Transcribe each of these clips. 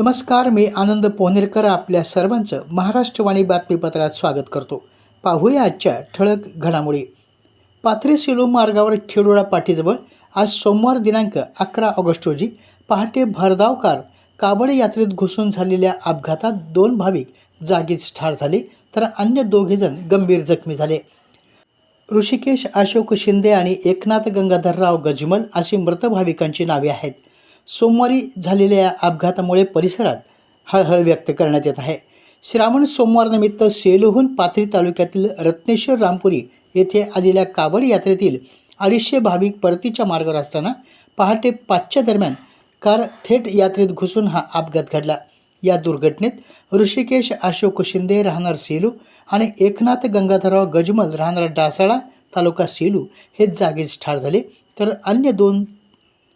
नमस्कार मी आनंद पोनेरकर आपल्या सर्वांचं महाराष्ट्रवाणी बातमीपत्रात स्वागत करतो. पाहूया आजच्या ठळक घडामोडी. पाथरे सेलू मार्गावर खेडोळा पाठीजवळ आज सोमवार दिनांक अकरा ऑगस्ट रोजी पहाटे भरधाव कार यात्रेत घुसून झालेल्या अपघातात दोन भाविक जागीच ठार झाले तर अन्य दोघेजण गंभीर जखमी झाले. ऋषिकेश अशोक शिंदे आणि एकनाथ गंगाधरराव गजमल अशी मृत भाविकांची नावे आहेत. सोमवारी झालेल्या या अपघातामुळे परिसरात हळहळ व्यक्त करण्यात येत आहे. श्रावण सोमवारनिमित्त सेलूहून पाथरी तालुक्यातील रत्नेश्वर रामपुरी येथे आलेल्या कावड यात्रेतील अडीचशे भाविक परतीच्या मार्गावर असताना पहाटे पाचच्या दरम्यान कार थेट यात्रेत घुसून हा अपघात घडला. या दुर्घटनेत ऋषिकेश अशोक शिंदे राहणार सेलू आणि एकनाथ गंगाधरराव गजमल राहणार डासाळा तालुका सेलू हे जागीच ठार झाले तर अन्य दोन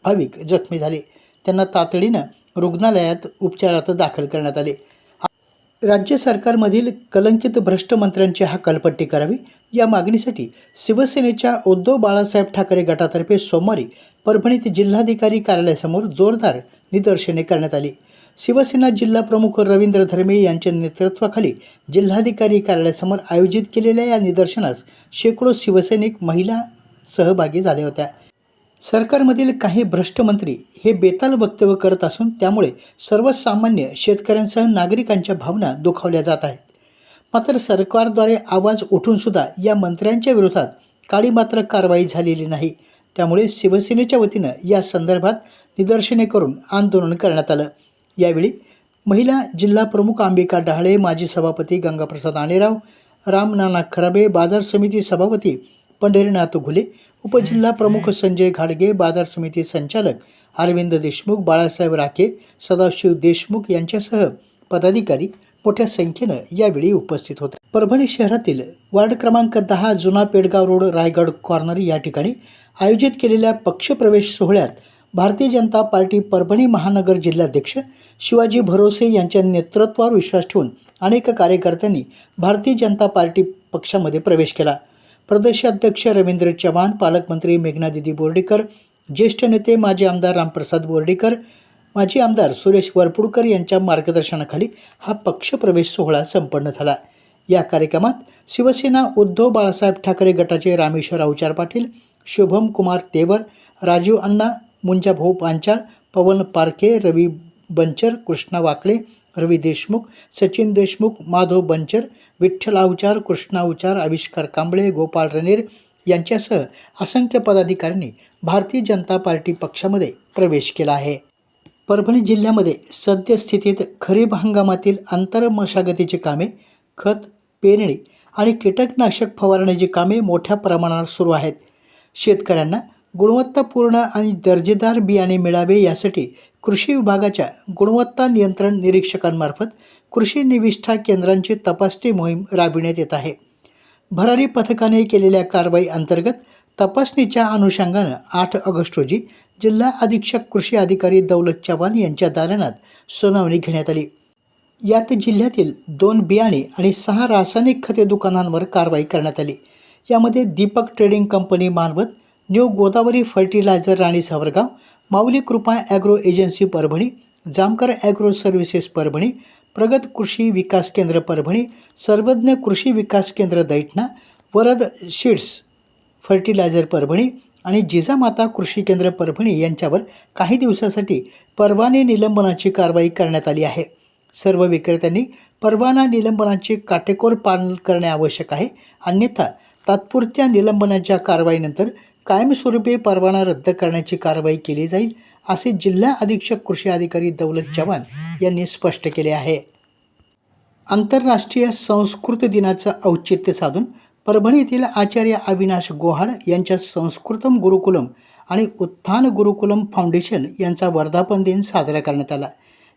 भाविक जखमी झाले. त्यांना तातडीनं रुग्णालयात उपचारार्थ दाखल करण्यात आले. राज्य सरकारमधील कलंकित भ्रष्ट मंत्र्यांची हकालपट्टी करावी. या मागणीसाठी शिवसेनेच्या उद्धव बाळासाहेब ठाकरे गटातर्फे सोमवारी परभणीत जिल्हाधिकारी कार्यालयासमोर जोरदार निदर्शने करण्यात आली. शिवसेना जिल्हा प्रमुख रवींद्र धर्मे यांच्या नेतृत्वाखाली जिल्हाधिकारी कार्यालयासमोर आयोजित केलेल्या या निदर्शनास शेकडो शिवसैनिक महिला सहभागी झाल्या होत्या. सरकारमधील काही भ्रष्ट मंत्री हे बेताल वक्तव्य करत असून त्यामुळे सर्वसामान्य शेतकऱ्यांसह नागरिकांच्या भावना दुखावल्या जात आहेत. मात्र सरकारद्वारे आवाज उठूनसुद्धा या मंत्र्यांच्या विरोधात काळी मात्र कारवाई झालेली नाही. त्यामुळे शिवसेनेच्या वतीनं या संदर्भात निदर्शने करून आंदोलन करण्यात आलं. यावेळी महिला जिल्हा प्रमुख अंबिका डहाळे माजी सभापती गंगाप्रसाद आणेराव राम नाना खराबे बाजार समिती सभापती पंढरीनाथ घुले उपजिल्हा प्रमुख संजय घाडगे बाजार समिती संचालक अरविंद देशमुख बाळासाहेब राखे सदाशिव देशमुख यांच्यासह पदाधिकारी मोठ्या संख्येनं यावेळी उपस्थित होते. परभणी शहरातील वार्ड क्रमांक दहा जुना पेडगाव रोड रायगड कॉर्नर या ठिकाणी आयोजित केलेल्या पक्षप्रवेश सोहळ्यात भारतीय जनता पार्टी परभणी महानगर जिल्हाध्यक्ष शिवाजी भरोसे यांच्या नेतृत्वावर विश्वास ठेवून अनेक कार्यकर्त्यांनी भारतीय जनता पार्टी पक्षामध्ये प्रवेश केला. प्रदेशाध्यक्ष रवींद्र चव्हाण पालकमंत्री मेघनादिदी बोर्डीकर ज्येष्ठ नेते माजी आमदार रामप्रसाद बोर्डीकर माजी आमदार सुरेश वरपुडकर यांच्या मार्गदर्शनाखाली हा पक्षप्रवेश सोहळा संपन्न झाला. या कार्यक्रमात शिवसेना उद्धव बाळासाहेब ठाकरे गटाचे रामेश्वर अवचार पाटील शुभम कुमार तेवर राजीव अण्णा मुंजाभाऊ पांचाळ पवन पारखे रवी बंचर कृष्णा वाकळे रवी देशमुख सचिन देशमुख माधव बंचर विठ्ठल अवचार कृष्णा अवचार आविष्कार कांबळे गोपाळ रणेर यांच्यासह असंख्य पदाधिकाऱ्यांनी भारतीय जनता पार्टी पक्षामध्ये प्रवेश केला आहे. परभणी जिल्ह्यामध्ये सद्यस्थितीत खरीप हंगामातील आंतरमशागतीची कामे खत पेरणी आणि कीटकनाशक फवारण्याची कामे मोठ्या प्रमाणावर सुरू आहेत. शेतकऱ्यांना गुणवत्तापूर्ण आणि दर्जेदार बियाणे मिळावे यासाठी कृषी विभागाच्या गुणवत्ता नियंत्रण निरीक्षकांमार्फत कृषी निविष्ठा केंद्रांची तपासणी मोहीम राबविण्यात येत आहे. भरारी पथकाने केलेल्या कारवाई अंतर्गत तपासणीच्या अनुषंगानं आठ ऑगस्ट रोजी जिल्हा अधीक्षक कृषी अधिकारी दौलत चव्हाण यांच्या दालनात सुनावणी घेण्यात आली. यात जिल्ह्यातील दोन बियाणे आणि सहा रासायनिक खते दुकानांवर कारवाई करण्यात आली. यामध्ये Deepak trading company Manwat new Godavari fertiliser Rani Sawargaon Mauli Krupa agro agency Parbhani Jamkar agro services Parbhani Pragat Krushi Vikas Kendra Parbhani Sarvadnya Krushi Vikas Kendra Daithana Varad seeds fertiliser Parbhani आणि जिजामाता कृषी केंद्र परभणी यांच्यावर काही दिवसासाठी परवाने निलंबनाची कारवाई करण्यात आली आहे. सर्व विक्रेत्यांनी परवाना निलंबनाचे काटेकोर पालन करणे आवश्यक आहे. अन्यथा तात्पुरत्या निलंबनाच्या कारवाईनंतर कायमस्वरूपी परवाना रद्द करण्याची कारवाई केली जाईल असे जिल्हा अधीक्षक कृषी अधिकारी दौलत चव्हाण यांनी स्पष्ट केले आहे. आंतरराष्ट्रीय संस्कृत दिनाचं औचित्य साधून परभणी येथील आचार्य अविनाश गोहाड यांच्या संस्कृतम गुरुकुलम आणि उत्थान गुरुकुलम फाउंडेशन यांचा वर्धापन दिन साजरा करण्यात आला.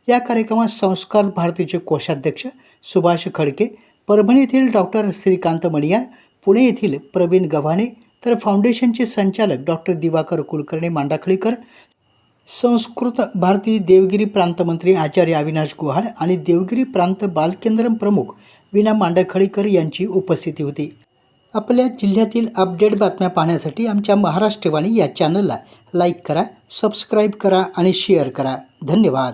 या कार्यक्रमात संस्कार भारतीचे कोषाध्यक्ष सुभाष खडके परभणी येथील डॉक्टर श्रीकांत मणियार पुणे येथील प्रवीण गव्हाणे तर फाउंडेशनचे संचालक डॉक्टर दिवाकर कुलकर्णी मांडाखळीकर संस्कृत भारती देवगिरी प्रांतमंत्री आचार्य अविनाश गुहाड आणि देवगिरी प्रांत बालकेंद्र प्रमुख विना मांडखळीकर यांची उपस्थिती होती. आपल्या जिल्ह्यातील अपडेट बातम्या पाहण्यासाठी आमच्या महाराष्ट्रवाणी या चॅनलला लाईक करा सबस्क्राईब करा आणि शेअर करा. धन्यवाद.